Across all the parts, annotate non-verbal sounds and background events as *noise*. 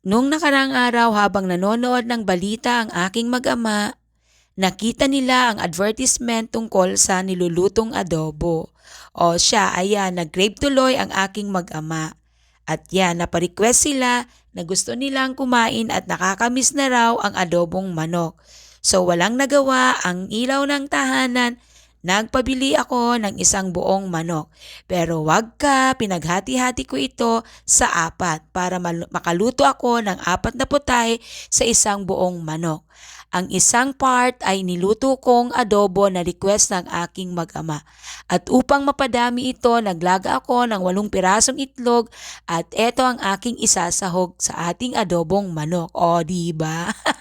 Nung nakarang araw habang nanonood ng balita ang aking mag-ama, nakita nila ang advertisement tungkol sa nilulutong adobo. O siya, ayan, nag-grave tuloy ang aking mag-ama. At yan, naparequest sila na gusto nilang kumain at nakakamiss na raw ang adobong manok. So walang nagawa ang ilaw ng tahanan Nagpabili ako ng isang buong manok. Pero wag ka, pinaghati-hati ko ito sa apat para makaluto ako ng apat na putahe sa isang buong manok. Ang isang part ay niluto kong adobo na request ng aking mag-ama. At upang mapadami ito, naglaga ako ng walong pirasong itlog at eto ang aking isasahog sa ating adobong manok. O, di ba? *laughs*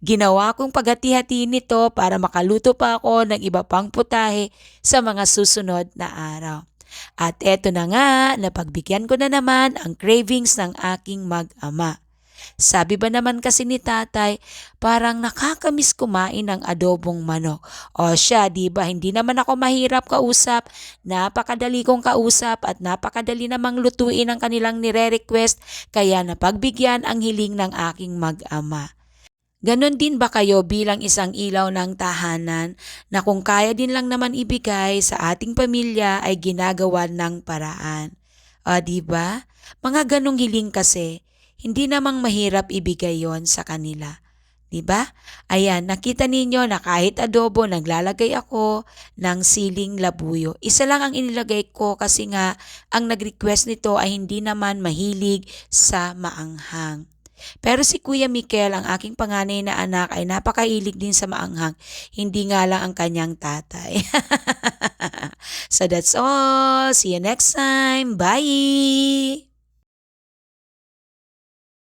Ginawa kong paghati-hati nito para makaluto pa ako ng iba pang putahe sa mga susunod na araw. At eto na nga, napagbigyan ko na naman ang cravings ng aking mag-ama. Sabi ba naman kasi ni tatay, parang nakakamiss kumain ng adobong manok. O siya, di ba, hindi naman ako mahirap kausap, napakadali kong kausap at napakadali namang lutuin ang kanilang nire-request, kaya napagbigyan ang hiling ng aking mag-ama. Ganon din ba kayo bilang isang ilaw ng tahanan na kung kaya din lang naman ibigay sa ating pamilya ay ginagawa ng paraan? O ba? Mga ganong hiling kasi, hindi namang mahirap ibigay yon sa kanila. 'Di ba? Ayan, nakita ninyo na kahit adobo naglalagay ako ng siling labuyo. Isa lang ang inilagay ko kasi nga ang nag-request nito ay hindi naman mahilig sa maanghang. Pero si Kuya Mikel, ang aking panganay na anak, ay napakailig din sa maanghang. Hindi nga lang ang kanyang tatay. *laughs* so that's all. See you next time. Bye!